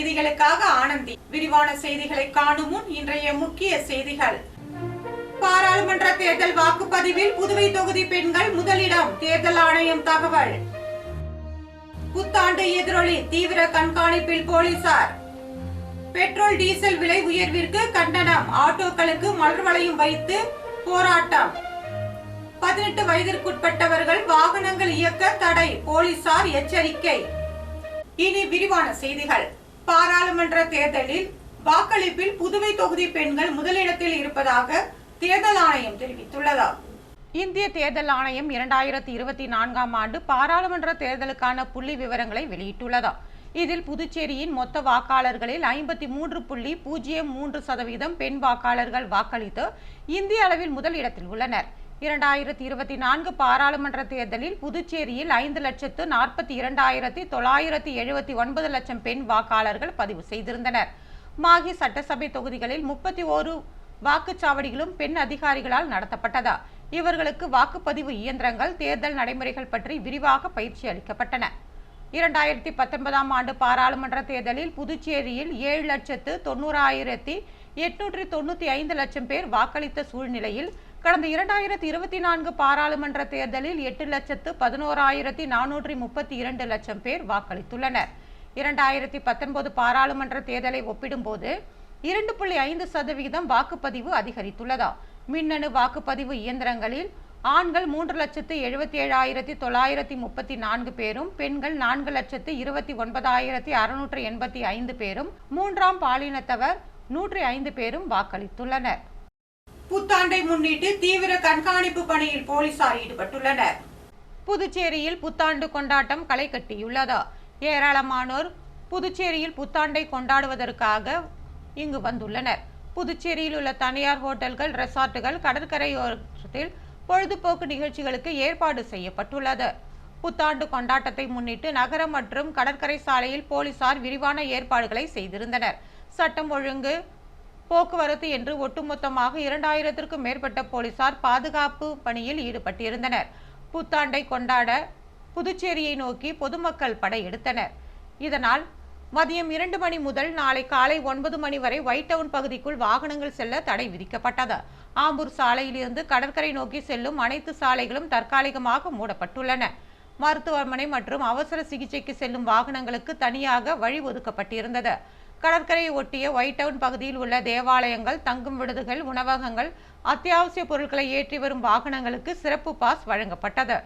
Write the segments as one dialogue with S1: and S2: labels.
S1: செய்திகளுக்காக ஆனந்தி. விரிவான செய்திகளை காணும் முன் இன்றைய முக்கிய செய்திகள். பாராளுமன்ற தேர்தல் வாக்குப்பதிவில் புதுவை தொகுதி பெண்கள் முதலிடம். தேர்தல் ஆணையம் தகவல். புத்தாண்டு எதிரொலி தீவிர கண்காணிப்பில் போலீசார். பெட்ரோல் டீசல் விலை உயர்விற்கு கண்டனம். ஆட்டோக்களுக்கு மலர் வளையம் வைத்து போராட்டம். பதினெட்டு வயதிற்குட்பட்டவர்கள் வாகனங்கள் இயக்க தடை. போலீசார் எச்சரிக்கை. இனி விரிவான செய்திகள். பாராளுமன்ற தேர்தலில் வாக்களிப்பில் புதுவை தொகுதி பெண்கள் முதலிடத்தில் இருப்பதாக தேர்தல் ஆணையம் தெரிவித்துள்ளதா இந்திய தேர்தல் ஆணையம் இரண்டாயிரத்தி இருபத்தி நான்காம் ஆண்டு பாராளுமன்ற தேர்தலுக்கான புள்ளி விவரங்களை வெளியிட்டுள்ளதா. இதில் புதுச்சேரியின் மொத்த வாக்காளர்களில் ஐம்பத்தி மூன்று புள்ளி பூஜ்ஜியம் மூன்று சதவீதம் பெண் வாக்காளர்கள் வாக்களித்து இந்திய அளவில் முதல் இடத்தில் உள்ளனர். இரண்டாயிரத்தி இருபத்தி நான்கு பாராளுமன்ற தேர்தலில் புதுச்சேரியில் ஐந்து லட்சத்து நாற்பத்தி இரண்டாயிரத்தி தொள்ளாயிரத்தி எழுபத்தி ஒன்பது லட்சம் பெண் வாக்காளர்கள் பதிவு செய்திருந்தனர். மாகி சட்டசபை தொகுதிகளில் முப்பத்தி ஓரு வாக்குச்சாவடிகளும் பெண் அதிகாரிகளால் நடத்தப்பட்டதா? இவர்களுக்கு வாக்குப்பதிவு இயந்திரங்கள் தேர்தல் நடைமுறைகள் பற்றி விரிவாக பயிற்சி அளிக்கப்பட்டன. இரண்டாயிரத்தி பத்தொன்பதாம் ஆண்டு பாராளுமன்ற தேர்தலில் புதுச்சேரியில் ஏழு லட்சத்து தொண்ணூறாயிரத்தி எட்நூற்றி தொண்ணூற்றி ஐந்து லட்சம் பேர் வாக்களித்த சூழ்நிலையில் கடந்த இரண்டாயிரத்தி இருபத்தி நான்கு பாராளுமன்ற தேர்தலில் எட்டு லட்சத்து பதினோராயிரத்தி நானூற்றி முப்பத்தி இரண்டு லட்சம் பேர் வாக்களித்துள்ளனர். இரண்டாயிரத்தி பத்தொன்பது பாராளுமன்ற தேர்தலை ஒப்பிடும்போது இரண்டு புள்ளி ஐந்து சதவிகிதம் வாக்குப்பதிவு அதிகரித்துள்ளதா? மின்னணு வாக்குப்பதிவு இயந்திரங்களில் ஆண்கள் மூன்று லட்சத்து எழுபத்தி ஏழாயிரத்தி தொள்ளாயிரத்தி முப்பத்தி நான்கு பேரும் பெண்கள் நான்கு லட்சத்து இருபத்தி ஒன்பதாயிரத்தி அறுநூற்று எண்பத்தி ஐந்து பேரும் மூன்றாம் பாலினத்தவர் நூற்றி ஐந்து பேரும் வாக்களித்துள்ளனர். புத்தாண்டை முன்னிட்டு தீவிர கண்காணிப்பு பணியில் போலீசார் ஈடுபட்டுள்ளனர். புதுச்சேரியில் புத்தாண்டு கொண்டாட்டம் களை கட்டியுள்ளதா. ஏராளமானோர் புதுச்சேரியில் புத்தாண்டை கொண்டாடுவதற்காக இங்கு வந்துள்ளனர். புதுச்சேரியில் உள்ள தனியார் ஹோட்டல்கள் ரெசார்ட்டுகள் கடற்கரையோரத்தில் பொழுதுபோக்கு நிகழ்ச்சிகளுக்கு ஏற்பாடு செய்யப்பட்டுள்ளது. புத்தாண்டு கொண்டாட்டத்தை முன்னிட்டு நகரம் மற்றும் கடற்கரை சாலையில் போலீசார் விரிவான ஏற்பாடுகளை செய்திருந்தனர். சட்டம் ஒழுங்கு போக்குவரத்து என்று ஒட்டுமொத்தமாக இரண்டாயிரத்திற்கும் மேற்பட்ட போலீசார் பாதுகாப்பு பணியில் ஈடுபட்டிருந்தனர். புத்தாண்டை கொண்டாட புதுச்சேரியை நோக்கி பொதுமக்கள் படையெடுத்தனர் இதனால் மதியம் இரண்டு மணி முதல் நாளை காலை ஒன்பது மணி வரை ஒயிட் டவுன் பகுதிக்குள் வாகனங்கள் செல்ல தடை விதிக்கப்பட்டது. ஆம்பூர் சாலையிலிருந்து கடற்கரை நோக்கி செல்லும் அனைத்து சாலைகளும் தற்காலிகமாக மூடப்பட்டுள்ளன. மருத்துவமனை மற்றும் அவசர சிகிச்சைக்கு செல்லும் வாகனங்களுக்கு தனியாக வழி ஒதுக்கப்பட்டிருந்தது. கடற்கரையை ஒட்டிய ஒயிட் டவுன் பகுதியில் உள்ள தேவாலயங்கள் தங்கும் விடுதிகள் உணவகங்கள் அத்தியாவசிய பொருட்களை ஏற்றி வரும் வாகனங்களுக்கு சிறப்பு பாஸ் வழங்கப்பட்டது.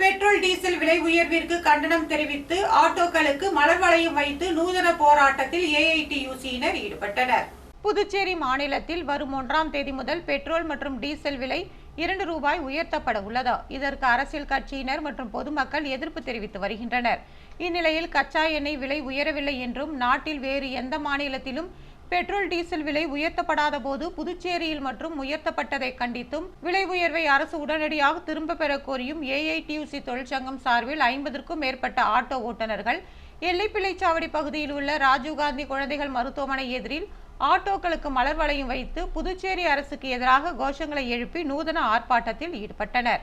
S1: பெட்ரோல் டீசல் விலை உயர்விற்கு கண்டனம் தெரிவித்து ஆட்டோக்களுக்கு மலர் வளையம் வைத்து நூதன போராட்டத்தில் ஏஐடியூசியினர் ஈடுபட்டனர். புதுச்சேரி மாநிலத்தில் வரும் ஒன்றாம் தேதி முதல் பெட்ரோல் மற்றும் டீசல் விலை இரண்டு ரூபாய் உயர்த்தப்பட உள்ளதா? இதற்கு அரசியல் கட்சியினர் மற்றும் பொதுமக்கள் எதிர்ப்பு தெரிவித்து வருகின்றனர். இந்நிலையில் கச்சா எண்ணெய் விலை உயரவில்லை என்றும் நாட்டில் வேறு எந்த மாநிலத்திலும் பெட்ரோல் டீசல் விலை உயர்த்தப்படாத போது புதுச்சேரியில் மற்றும் உயர்த்தப்பட்டதை கண்டித்தும் விலை உயர்வை அரசு உடனடியாக திரும்ப பெற கோரியும் ஏஐடியூசி தொழிற்சங்கம் சார்பில் ஐம்பதற்கும் மேற்பட்ட ஆட்டோ ஓட்டுநர்கள் எல்லைப்பிள்ளைச்சாவடி பகுதியில் உள்ள ராஜீவ்காந்தி குழந்தைகள் மருத்துவமனை எதிரில் ஆட்டோக்களுக்கு மலர் வளையம் வைத்து புதுச்சேரி அரசுக்கு எதிராக கோஷங்களை எழுப்பி நூதன ஆர்ப்பாட்டத்தில் ஈடுபட்டனர்.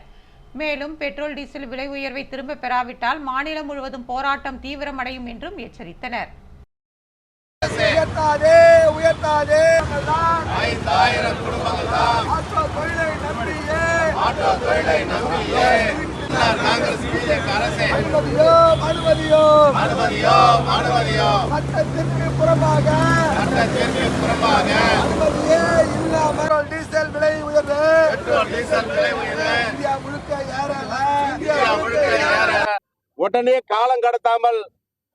S1: மேலும் பெட்ரோல் டீசல் விலை உயர்வை திரும்ப பெறாவிட்டால் மாநிலம் முழுவதும் போராட்டம் தீவிரமடையும் என்றும் எச்சரித்தனர்.
S2: உயர்த்தாதே உயர்த்தாதே.
S3: ஐந்தாயிரம் குடும்பங்கள் தான்.
S2: ஆட்டோ தொழிலை நம்பியே.
S3: ஆட்டோ தொழிலை நம்பியே காங்கிரஸ் பிஜேபி அரசே.
S2: அனுமதியோ அனுமதியோ.
S3: அனுமதியோ அனுமதியோ.
S2: சட்டத்திற்கு புறமாக.
S3: சட்டத்திற்கு புறம்பாக
S2: அனுமதியே இல்லாமல் பெட்ரோல் டீசல் விலை உயர்வு.
S3: பெட்ரோல் டீசல் விலை உயர்வு.
S2: இந்தியா முழுக்க ஏறல.
S3: இந்தியா முழுக்க ஏற
S4: உடனே காலம் கடத்தாமல்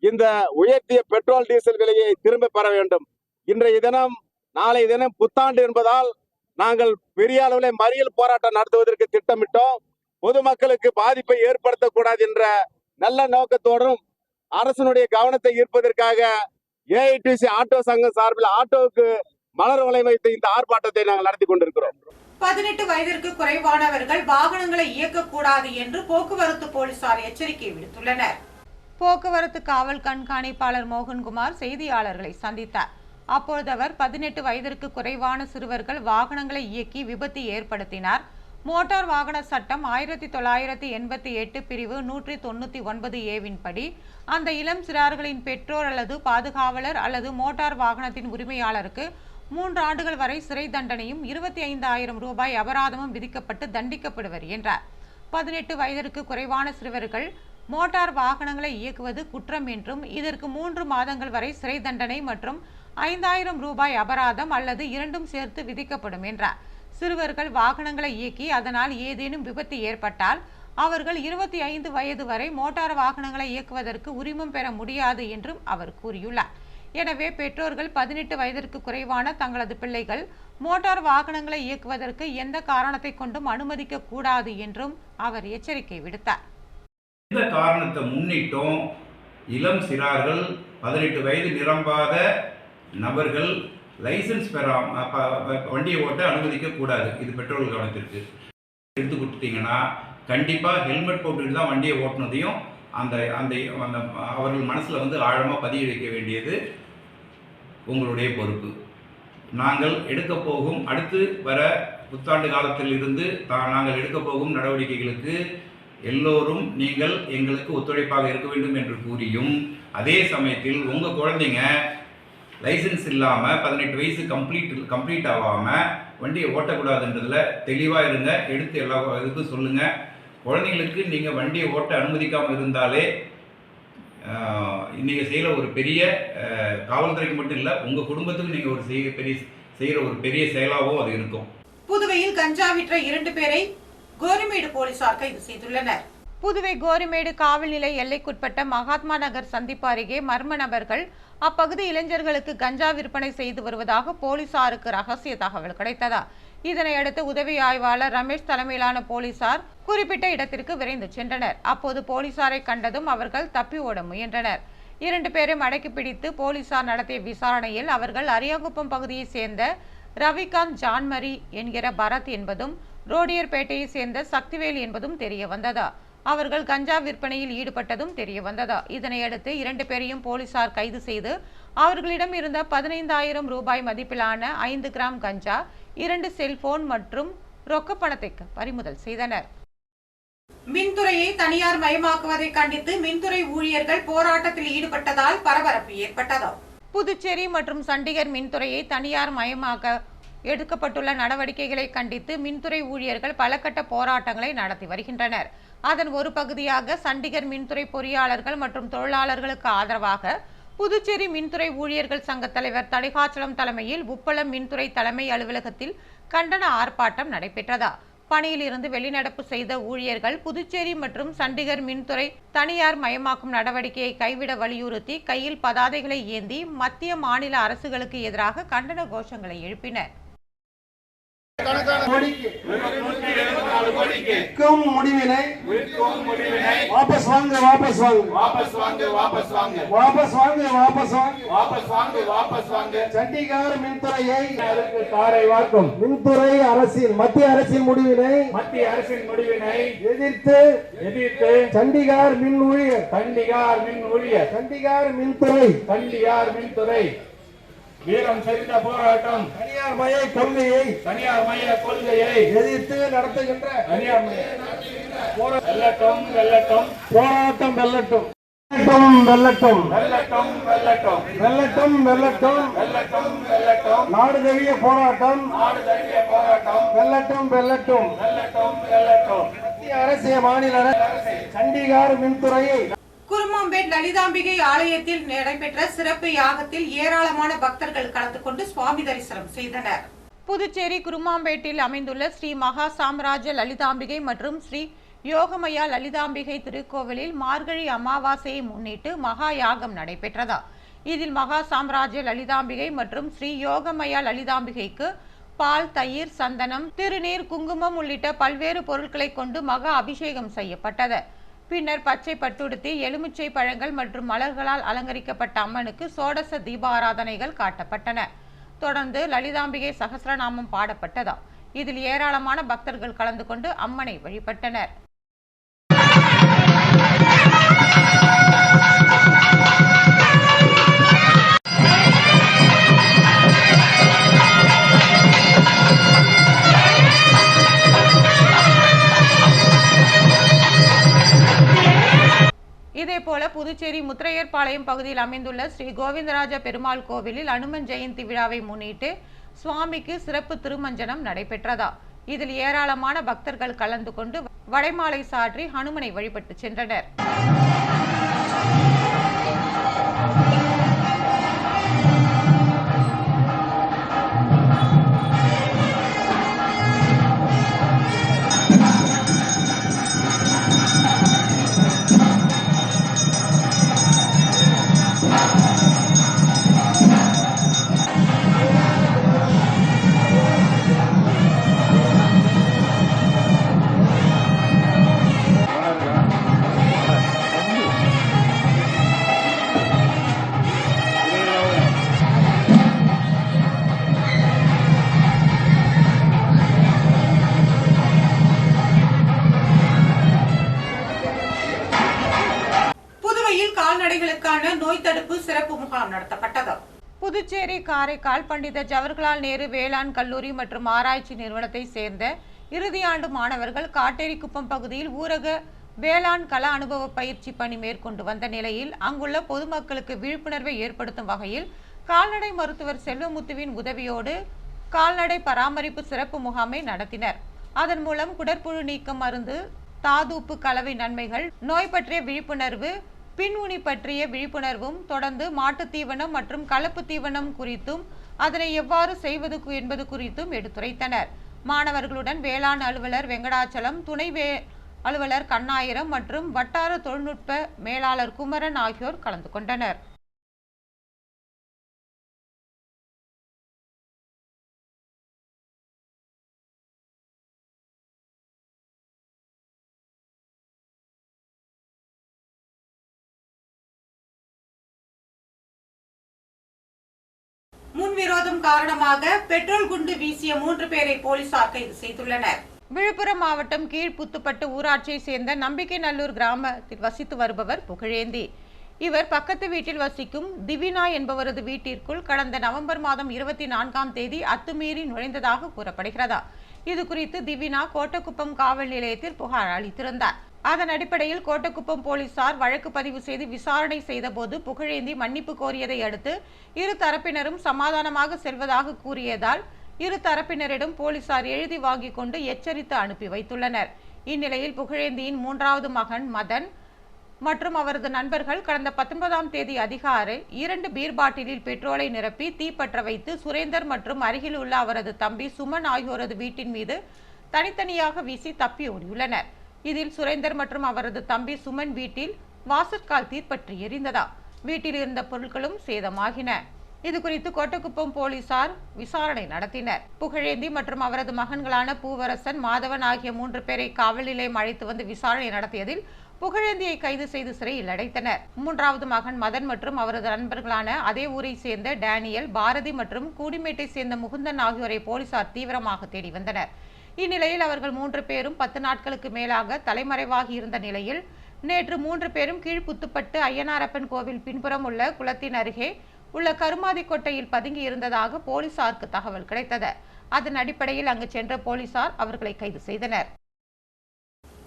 S4: இந்த உயர்த்திய பெட்ரோல் டீசல் விலையை திரும்ப பெற வேண்டும். இன்றைய தினம் நாளை தினம் புத்தாண்டு என்பதால் நாங்கள் பெரிய அளவில் மறியல் போராட்டம் நடத்துவதற்கு திட்டமிட்டோம். பொதுமக்களுக்கு பாதிப்பை ஏற்படுத்தக்கூடாது என்ற நல்ல நோக்கத்தோடும் அரசனுடைய கவனத்தை ஈர்ப்பதற்காக ஏஐடிசி ஆட்டோ சங்கம் சார்பில் ஆட்டோவுக்கு மலர் வளை வைத்து இந்த ஆர்ப்பாட்டத்தை நாங்கள் நடத்தி கொண்டிருக்கிறோம்.
S1: பதினெட்டு வயதிற்கு குறைவானவர்கள் வாகனங்களை இயக்கக்கூடாது என்று போக்குவரத்து போலீசார் எச்சரிக்கை விடுத்துள்ளனர். போக்குவரத்து காவல் கண்காணிப்பாளர் மோகன்குமார் செய்தியாளர்களை சந்தித்தார். அப்பொழுது அவர் பதினெட்டு வயதிற்கு குறைவான சிறுவர்கள் வாகனங்களை இயக்கி விபத்து ஏற்படுத்தினார். மோட்டார் வாகன சட்டம் ஆயிரத்தி தொள்ளாயிரத்தி எண்பத்தி எட்டு பிரிவு நூற்றி தொண்ணூற்றி ஒன்பது ஏவின் படி. அந்த இளம் சிறார்களின் பெற்றோர் அல்லது பாதுகாவலர் அல்லது மோட்டார் வாகனத்தின் உரிமையாளருக்கு மூன்று ஆண்டுகள் வரை சிறை தண்டனையும் இருபத்தி ஐந்து ஆயிரம் ரூபாய் அபராதமும் விதிக்கப்பட்டு தண்டிக்கப்படுவர் என்றார். பதினெட்டு வயதிற்கு குறைவான சிறுவர்கள் மோட்டார் வாகனங்களை இயக்குவது குற்றம் என்றும் இதற்கு மூன்று மாதங்கள் வரை சிறை தண்டனை மற்றும் ஐந்தாயிரம் ரூபாய் அபராதம் அல்லது இரண்டும் சேர்த்து விதிக்கப்படும் என்றார். சிறுவர்கள் வாகனங்களை இயக்கி அதனால் ஏதேனும் விபத்து ஏற்பட்டால் அவர்கள் இருபத்தி ஐந்து வயது வரை மோட்டார் வாகனங்களை இயக்குவதற்கு உரிமம் பெற முடியாது என்றும் அவர் கூறியுள்ளார். எனவே பெற்றோர்கள் பதினெட்டு வயதிற்கு குறைவான தங்களது பிள்ளைகள் மோட்டார் வாகனங்களை இயக்குவதற்கு எந்த காரணத்தை கொண்டும் அனுமதிக்க கூடாது என்றும் அவர் எச்சரிக்கை விடுத்தார்.
S5: இந்த காரணத்தை முன்னிட்டும் இளம் சிறார்கள் பதினெட்டு வயது நிரம்பாத நபர்கள் லைசன்ஸ் பெறாம வண்டியை ஓட்ட அனுமதிக்கக்கூடாது இது பெட்ரோல் கவனத்திற்கு. எடுத்து கொடுத்துட்டீங்கன்னா கண்டிப்பாக ஹெல்மெட் போட்டுட்டு தான் வண்டியை ஓட்டுனதையும் அந்த அந்த அந்த அவர்கள் மனசில் வந்து ஆழமாக பதிய வைக்க வேண்டியது உங்களுடைய பொறுப்பு. நாங்கள் எடுக்க போகும் அடுத்து வர புத்தாண்டு காலத்தில் இருந்து தா- நாங்கள் எடுக்க போகும் நடவடிக்கைகளுக்கு எல்லோரும் நீங்கள் எங்களுக்கு ஒத்துழைப்பாக இருக்க வேண்டும் என்று கூறியும் அதே சமயத்தில் உங்கள் குழந்தைங்க லைசன்ஸ் இல்லாமல் பதினெட்டு வயசு கம்ப்ளீட் கம்ப்ளீட் ஆகாமல் வண்டியை ஓட்டக்கூடாதுன்றதில் தெளிவாக இருங்க எடுத்து எல்லா இதுக்கும் சொல்லுங்கள் குழந்தைங்களுக்கு நீங்கள் வண்டியை ஓட்ட அனுமதிக்காமல் இருந்தாலே இன்றைக்கி செய்கிற ஒரு பெரிய காவல்துறைக்கு மட்டும் இல்லை உங்கள் குடும்பத்துக்கு நீங்கள் ஒரு செய்ய பெரிய செய்கிற ஒரு பெரிய செயலாகவும் அது இருக்கும்.
S1: புதுவையில் கஞ்சா விற்ற இரண்டு பேரை கோரிமேடு போலீசார் கைது செய்துள்ளனர். புதுவை கோரிமேடு காவல்நிலை எல்லைக்குட்பட்ட மகாத்மா நகர் சந்திப்பு அருகே மர்ம நபர்கள் அப்பகுதி இளைஞர்களுக்கு கஞ்சா விற்பனை செய்து வருவதாக போலீசாருக்கு ரகசிய தகவல் கிடைத்ததா? இதனையடுத்து உதவி ஆய்வாளர் ரமேஷ் தலைமையிலான போலீசார் குறிப்பிட்ட இடத்திற்கு விரைந்து சென்றனர். அப்போது போலீசாரை கண்டதும் அவர்கள் தப்பி ஓட முயன்றனர். இரண்டு பேரும் அடக்கி பிடித்து போலீசார் நடத்திய விசாரணையில் அவர்கள் அரியாங்குப்பம் பகுதியைச் சேர்ந்த ரவிகாந்த் ஜான்மரி என்கிற பரத் என்பதும் ரோடியர்பேட்டையை சேர்ந்த சக்திவேல் என்பதும் தெரிய வந்ததா? அவர்கள் கஞ்சா விற்பனையில் ஈடுபட்டதும் தெரிய வந்ததா. இதனையடுத்து இரண்டு பேரையும் போலீசார் கைது செய்து அவர்களிடம் இருந்த பதினைந்தாயிரம் ரூபாய் மதிப்பிலான ஐந்து கிராம் கஞ்சா இரண்டு செல்போன் மற்றும் ரொக்க பணத்தை பறிமுதல் செய்தனர். மின்துறையை தனியார் மயமாக்குவதை கண்டித்து மின்துறை ஊழியர்கள் போராட்டத்தில் ஈடுபட்டதால் பரபரப்பு ஏற்பட்டது. புதுச்சேரி மற்றும் சண்டிகர் மின்துறையை தனியார் மயமாக்க எடுக்கப்பட்டுள்ள நடவடிக்கைகளை கண்டித்து மின்துறை ஊழியர்கள் பல கட்ட போராட்டங்களை நடத்தி வருகின்றனர். அதன் ஒரு பகுதியாக சண்டிகர் மின்துறை பொறியாளர்கள் மற்றும் தொழிலாளர்களுக்கு ஆதரவாக புதுச்சேரி மின்துறை ஊழியர்கள் சங்க தலைவர் தடிகாச்சலம் தலைமையில் உப்பளம் மின்துறை தலைமை அலுவலகத்தில் கண்டன ஆர்ப்பாட்டம் நடைபெற்றதா. பணியிலிருந்து வெளிநடப்பு செய்த ஊழியர்கள் புதுச்சேரி மற்றும் சண்டிகர் மின்துறை தனியார் மயமாக்கும் நடவடிக்கையை கைவிட வலியுறுத்தி கையில் பதாதைகளை ஏந்தி மத்திய மாநில அரசுகளுக்கு எதிராக கண்டன கோஷங்களை எழுப்பினர்.
S2: விற்கும் முடிவினை வாபஸ் வாங்க வாபஸ் வாங்க.
S3: வாபஸ் வாங்க வாபஸ் வாங்க.
S2: வாபஸ் வாங்க வாபஸ் வாங்க
S3: வாபஸ் வாங்க வாபஸ் வாங்க
S2: சண்டிகார் மின்துறையை
S3: காரை தாரை வார்க்கும்
S2: மின்துறை அரசின் மத்திய அரசின் முடிவினை
S3: மத்திய அரசின் முடிவினை
S2: எதிர்த்து
S3: எதிர்த்து
S2: சண்டிகார் மின் ஊழியர்.
S3: சண்டிகார் மின் ஊழியர்
S2: சண்டிகார் மின்துறை
S3: சண்டிகார் மின்துறை. வீரம் செறிந்த போராட்டம்.
S2: தனியார் மய கொள்கையை
S3: தனியார் மைய கொள்கையை
S2: எதிர்த்து நடத்துகின்ற
S3: தனியார் மைய வெல்லட்டும் வெல்லட்டும்.
S2: போராட்டம் வெல்லட்டும் வெல்லட்டும். வெல்லட்டும்
S3: வெல்லட்டும். வெல்லட்டும்
S2: வெல்லட்டும். வெல்லட்டும்
S3: வெல்லட்டும்.
S2: நாடு தழுவிய போராட்டம்.
S3: நாடு தழுவிய போராட்டம்.
S2: வெல்லட்டும் வெல்லட்டும்.
S3: வெல்லட்டும் வெல்லட்டும்.
S2: மத்திய அரசு மாநில அரசு சண்டிகார் மின்துறையை
S1: குருமாம்பேட் லலிதாம்பிகை ஆலயத்தில் நடைபெற்ற சிறப்பு யாகத்தில் ஏராளமான பக்தர்கள் கலந்து கொண்டு சுவாமி தரிசனம் செய்தனர். புதுச்சேரி குருமாம்பேட்டில் அமைந்துள்ள ஸ்ரீ மகா சாம்ராஜ்ய லலிதாம்பிகை மற்றும் ஸ்ரீ யோகமயா லலிதாம்பிகை திருக்கோவிலில் மார்கழி அமாவாசையை முன்னிட்டு மகா யாகம் நடைபெற்றதா? இதில் மகா சாம்ராஜ்ய லலிதாம்பிகை மற்றும் ஸ்ரீ யோகமயா லலிதாம்பிகைக்கு பால் தயிர் சந்தனம் திருநீர் குங்குமம் உள்ளிட்ட பல்வேறு பொருட்களை கொண்டு மகா அபிஷேகம் செய்யப்பட்டது. பின்னர் பச்சை பட்டுடுத்தி எலுமிச்சை பழங்கள் மற்றும் மலர்களால் அலங்கரிக்கப்பட்ட அம்மனுக்கு சோடச தீபாராதனைகள் காட்டப்பட்டன. தொடர்ந்து லலிதாம்பிகை சகசிரநாமம் பாடப்பட்டதா? இதில் ஏராளமான பக்தர்கள் கலந்து கொண்டு அம்மனை வழிபட்டனர். இதேபோல புதுச்சேரி முத்திரையர்பாளையம் பகுதியில் அமைந்துள்ள ஸ்ரீ கோவிந்தராஜ பெருமாள் கோவிலில் அனுமன் ஜெயந்தி விழாவை முன்னிட்டு சுவாமிக்கு சிறப்பு திருமஞ்சனம் நடைபெற்றதா? இதில் ஏராளமான பக்தர்கள் கலந்து கொண்டு வடைமாலை சாற்றி ஹனுமனை வழிபட்டு சென்றனர். புதுச்சேரி காரைக்கால் பண்டித ஜவஹர்லால் நேரு வேளாண் கல்லூரி மற்றும் ஆராய்ச்சி நிறுவனத்தை சேர்ந்த இறுதியாண்டு மாணவர்கள் காட்டேரிக்குப்பம் பகுதியில் ஊரக வேளாண் கள அனுபவ பயிற்சி பணி மேற்கொண்டு வந்த நிலையில் அங்குள்ள பொதுமக்களுக்கு விழிப்புணர்வை ஏற்படுத்தும் வகையில் கால்நடை மருத்துவர் செல்வமுத்துவின் உதவியோடு கால்நடை பராமரிப்பு சிறப்பு முகாமை நடத்தினர். அதன் மூலம் குடற்புழு நீக்கம் மருந்து தாதூப்பு கலவை நன்மைகள் நோய் பற்றிய விழிப்புணர்வு பின்உனி பற்றிய விழிப்புணர்வும் தொடர்ந்து மாட்டுத் தீவனம் மற்றும் கலப்பு தீவனம் குறித்தும் அதனை எவ்வாறு செய்வது என்பது குறித்தும் எடுத்துரைத்தனர். மாணவர்களுடன் வேளாண் அலுவலர் வெங்கடாச்சலம் துணை வே அலுவலர் கண்ணாயிரம் மற்றும் வட்டார தொழில்நுட்ப மேலாளர் குமரன் ஆகியோர் கலந்து கொண்டனர். காரணமாக பெட்ரோல் குண்டு வீசிய மூன்று பேரை போலீசார் கைது செய்துள்ளனர். விழுப்புரம் மாவட்டம் கீழ்புத்துப்பட்டு ஊராட்சியை சேர்ந்த நம்பிக்கை நல்லூர் கிராமத்தில் வசித்து வருபவர் புகழேந்தி. இவர் பக்கத்து வீட்டில் வசிக்கும் திவினா என்பவரது வீட்டிற்குள் கடந்த நவம்பர் மாதம் இருபத்தி நான்காம் தேதி அத்துமீறி நுழைந்ததாக கூறப்படுகிறதா. இது குறித்து திவினா கோட்டக்குப்பம் காவல் நிலையத்தில் புகார் அளித்திருந்தார். அதன் அடிப்படையில் கோட்டக்குப்பம் போலீசார் வழக்கு பதிவு செய்து விசாரணை செய்தபோது புகழேந்தி மன்னிப்பு கோரியதை அடுத்து இரு தரப்பினரும் சமாதானமாக செல்வதாக கூறியதால் இரு தரப்பினரிடம் போலீசார் எழுதி வாங்கிக் கொண்டு எச்சரித்து அனுப்பி வைத்துள்ளனர். இந்நிலையில் புகழேந்தியின் மூன்றாவது மகன் மதன் மற்றும் அவரது நண்பர்கள் கடந்த பத்தொன்பதாம் தேதி அதிகாலை இரண்டு பீர் பாட்டிலில் பெட்ரோலை நிரப்பி தீப்பற்ற வைத்து சுரேந்தர் மற்றும் அருகில் உள்ள அவரது தம்பி சுமன் ஆகியோரது வீட்டின் மீது தனித்தனியாக வீசி தப்பி ஓடியுள்ளனர். இதில் சுரேந்தர் மற்றும் அவரது தம்பி சுமன் வீட்டில் வாசற்கால் தீப்பற்றி எரிந்ததா? வீட்டில் இருந்த பொருட்களும் சேதமாகின. இது குறித்து கோட்டக்குப்பம் போலீசார் விசாரணை நடத்தினர். புகழேந்தி மற்றும் அவரது மகன்களான பூவரசன் மாதவன் ஆகிய மூன்று பேரை காவல் நிலையம் அழைத்து வந்து விசாரணை நடத்தியதில் புகழேந்தியை கைது செய்து சிறையில் அடைத்தனர். மூன்றாவது மகன் மதன் மற்றும் அவரது நண்பர்களான அதே ஊரை சேர்ந்த டேனியல் பாரதி மற்றும் கூடிமேட்டை சேர்ந்த முகுந்தன் ஆகியோரை போலீசார் தீவிரமாக தேடி வந்தனர். இந்நிலையில் அவர்கள் மூன்று பேரும் பத்து நாட்களுக்கு மேலாக தலைமறைவாகி இருந்த நிலையில் நேற்று மூன்று பேரும் கீழ்ப்புத்துப்பட்டு ஐயனாரப்பன் கோவில் பின்புறம் உள்ள குளத்தின் அருகே உள்ள கருமாதி கொட்டையில் பதுங்கி இருந்ததாக போலீசாருக்கு தகவல் கிடைத்தது. அதன் அடிப்படையில் அங்கு சென்ற போலீசார் அவர்களை கைது செய்தனர்.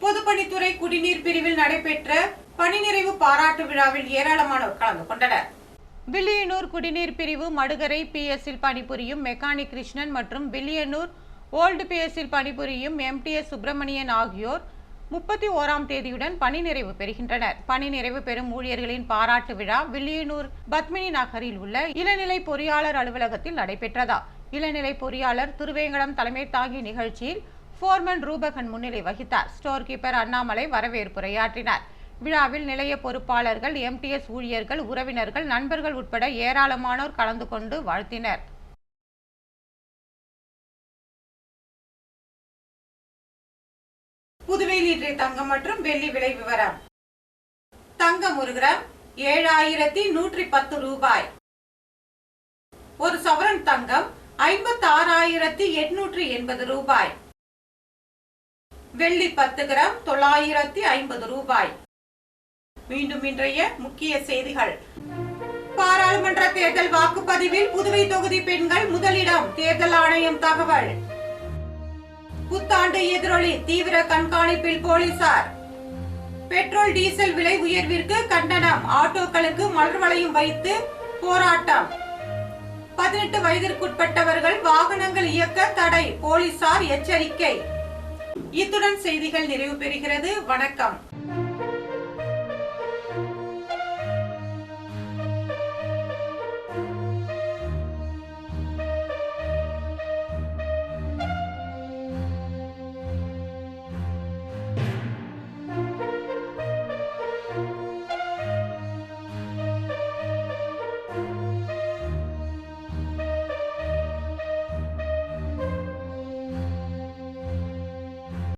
S1: பொதுப்பணித்துறை குடிநீர் பிரிவில் நடைபெற்ற பணி நிறைவு பாராட்டு விழாவில் ஏராளமானோர் கலந்து கொண்டனர். வில்லியனூர் குடிநீர் பிரிவு மடுகரை பிஎஸ்ஸில் பணிபுரியும் மெக்கானிக் கிருஷ்ணன் மற்றும் வில்லியனூர் ஓல்டு பிஎஸ்சில் பணிபுரியும் எம்டிஎஸ் சுப்பிரமணியன் ஆகியோர் முப்பத்தி ஓராம் தேதியுடன் பணி நிறைவு பெறுகின்றனர். பணி நிறைவு பெறும் ஊழியர்களின் பாராட்டு விழா வில்லியனூர் பத்மினி நகரில் உள்ள இளநிலை பொறியாளர் அலுவலகத்தில் நடைபெற்றதா? இளநிலை பொறியாளர் திருவேங்கடம் தலைமை தாங்கிய நிகழ்ச்சியில் ஃபோர்மன் ரூபகன் முன்னிலை வகித்தார். ஸ்டோர் கீப்பர் அண்ணாமலை வரவேற்புரையாற்றினார் விழாவில் நிலைய பொறுப்பாளர்கள் எம்டிஎஸ் ஊழியர்கள் உறவினர்கள் நண்பர்கள் உட்பட ஏராளமானோர் கலந்து கொண்டு வாழ்த்தினர். புதுவையில் தங்கம் மற்றும் வெள்ளி விலை விவரம். தங்கம் ஒரு கிராம் ஏழாயிரத்தி நூற்றி பத்து ரூபாய். ஒரு சவரன் தங்கம் ஐம்பத்தி ஆறாயிரத்தி எட்நூற்றி எண்பது ரூபாய். வெள்ளி பத்து கிராம் தொள்ளாயிரத்தி ஐம்பது ரூபாய். மீண்டும் இன்றைய முக்கிய செய்திகள். பாராளுமன்ற தேர்தல் வாக்குப்பதிவில் புதுவை தொகுதி பெண்கள் முதலிடம் தேர்தல் ஆணையம் தகவல். புத்தாண்டு எதிரொலி தீவிர கண்காணிப்பில் போலீசார். பெட்ரோல் டீசல் விலை உயர்விற்கு கண்டனம். ஆட்டோக்களுக்கு மலர் வளையம் வைத்து போராட்டம். பதினெட்டு வயதிற்குட்பட்டவர்கள் வாகனங்கள் இயக்க தடை. போலீசார் எச்சரிக்கை. இத்துடன் செய்திகள் நிறைவு பெறுகிறது. வணக்கம்.